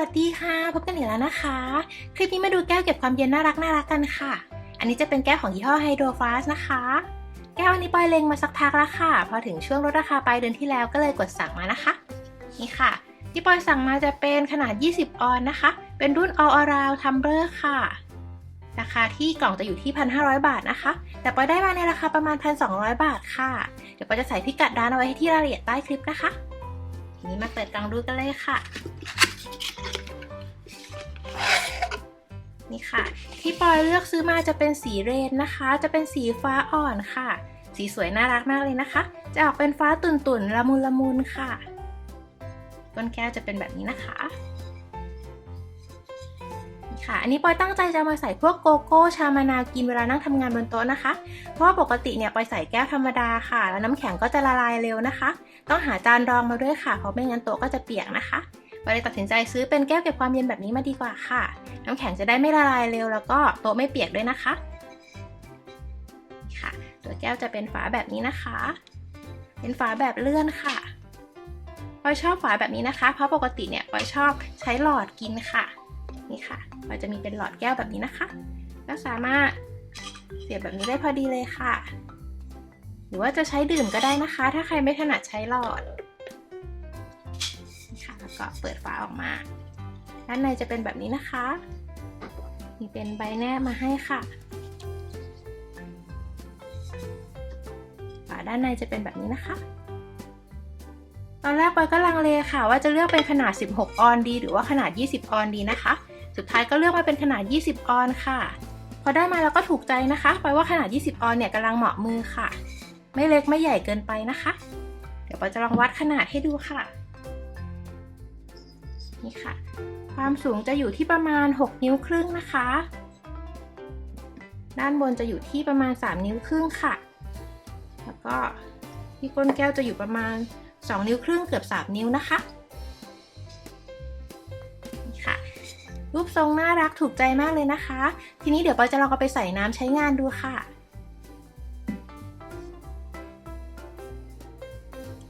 วัสดีค่ะ พบกันอีกแล้วนะคะ คลิปนี้มาดูแก้วเก็บความเย็นน่ารักน่ารักกันค่ะ อันนี้จะเป็นแก้วของยี่ห้อไฮโดรฟาสนะคะ แก้วอันนี้ปอยเล็งมาสักพักแล้วค่ะ พอถึงช่วงลดราคาปลายเดือนที่แล้วก็เลยกดสั่งมานะคะ นี่ค่ะ ที่ปอยสั่งมาจะเป็นขนาด 20 ออนนะคะ เป็นรุ่น all around tumbler ค่ะ ราคาที่กล่องจะอยู่ที่ 1,500 บาทนะคะ แต่ปอยได้มาในราคาประมาณ 1,200 บาทค่ะ เดี๋ยวปอยจะใส่พิกัดร้านเอาไว้ที่รายละเอียดใต้คลิปนะคะทีนี้มาเปิดกล่องดูกันเลยค่ะ นี่ค่ะ ที่ปอยเลือกซื้อมาจะเป็นสีเรนนะคะ จะเป็นสีฟ้าอ่อนค่ะ สีสวยน่ารักมากเลยนะคะ จะออกเป็นฟ้าตุ่นๆละมุนละมุนค่ะก้นแก้วจะเป็นแบบนี้นะคะนี่ค่ะ อันนี้ปอยตั้งใจจะมาใส่พวกโกโก้ชามะนาวกินเวลานั่งทำงานบนโต๊ะนะคะ เพราะว่าปกติเนี่ยปอยใส่แก้วธรรมดาค่ะ แล้วน้ำแข็งก็จะละลายเร็วนะคะ ต้องหาจานรองมาด้วยค่ะ เพราะไม่งั้นโต๊ะก็จะเปียกนะคะ ปเลยตัดสินใจซื้อเป็นแก้วเก็บความเย็นแบบนี้มาดีกว่าค่ะ น้ำแข็งจะได้ไม่ละลายเร็วแล้วก็โต๊ะไม่เปียกด้วยนะคะนี่ค่ะ ตัวแก้วจะเป็นฝาแบบนี้นะคะ เป็นฝาแบบเลื่อนค่ะปอยชอบฝาแบบนี้นะคะ เพราะปกติเนี่ยปอยชอบใช้หลอดกินค่ะ นี่ค่ะปอยจะมีเป็นหลอดแก้วแบบนี้นะคะ ก็สามารถเสียบแบบนี้ได้พอดีเลยค่ะ หรือว่าจะใช้ดื่มก็ได้นะคะ ถ้าใครไม่ถนัดใช้หลอด ก็เปิดฝาออกมาด้านในจะเป็นแบบนี้นะคะ มีเป็นใบแนบมาให้ค่ะ ฝาด้านในจะเป็นแบบนี้นะคะ ตอนแรกปอยก็ลังเลค่ะ ว่าจะเลือกเป็นขนาด 16 ออนดี หรือว่าขนาด 20 ออนดีนะคะ สุดท้ายก็เลือกมาเป็นขนาด 20 ออนค่ะ พอได้มาแล้วก็ถูกใจนะคะปอยว่าขนาด 20 ออนเนี่ยกำลังเหมาะมือค่ะ ไม่เล็กไม่ใหญ่เกินไปนะคะ เดี๋ยวปอยจะลองวัดขนาดให้ดูค่ะ นี่ค่ะ ความสูงจะอยู่ที่ประมาณ 6 นิ้วครึ่งนะคะ ด้านบนจะอยู่ที่ประมาณ 3 นิ้วครึ่งค่ะ แล้วก็ที่ก้นแก้วจะอยู่ประมาณ 2 นิ้วครึ่งเกือบ 3 นิ้วนะคะนี่ค่ะ รูปทรงน่ารักถูกใจมากเลยนะคะ ทีนี้เดี๋ยวปอยจะลองเอาไปใส่น้ำใช้งานดูค่ะ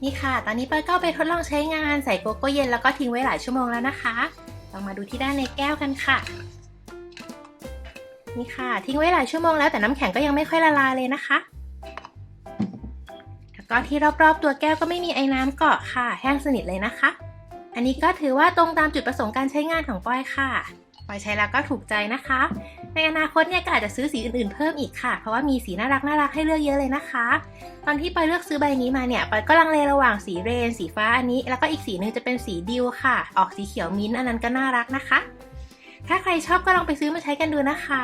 นี่ค่ะ ตอนนี้ปอยก็ไปทดลองใช้งานใส่โกโก้เย็นแล้วก็ทิ้งไว้หลายชั่วโมงแล้วนะคะ ลองมาดูที่ด้านในแก้วกันค่ะ นี่ค่ะ ทิ้งไว้หลายชั่วโมงแล้วแต่น้ำแข็งก็ยังไม่ค่อยละลายเลยนะคะแล้วก็ที่รอบๆตัวแก้วก็ไม่มีไอ้น้ำเกาะค่ะ แห้งสนิทเลยนะคะ อันนี้ก็ถือว่าตรงตามจุดประสงค์การใช้งานของปอยค่ะ ปอใช้แล้วก็ถูกใจนะคะ ในอนาคตเนี่ยก็อาจจะซื้อสีอื่นๆเพิ่มอีกค่ะ เพราะว่ามีสีน่ารักน่ารักให้เลือกเยอะเลยนะคะ ตอนที่ไปเลือกซื้อใบนี้มาเนี่ยปอยก็ลังเลระหว่างสีเรน สีฟ้าอันนี้ แล้วก็อีกสีหนึ่งจะเป็นสีดิวค่ะ ออกสีเขียวมิ้นท์อันนั้นก็น่ารักนะคะ ถ้าใครชอบก็ลองไปซื้อมาใช้กันดูนะคะ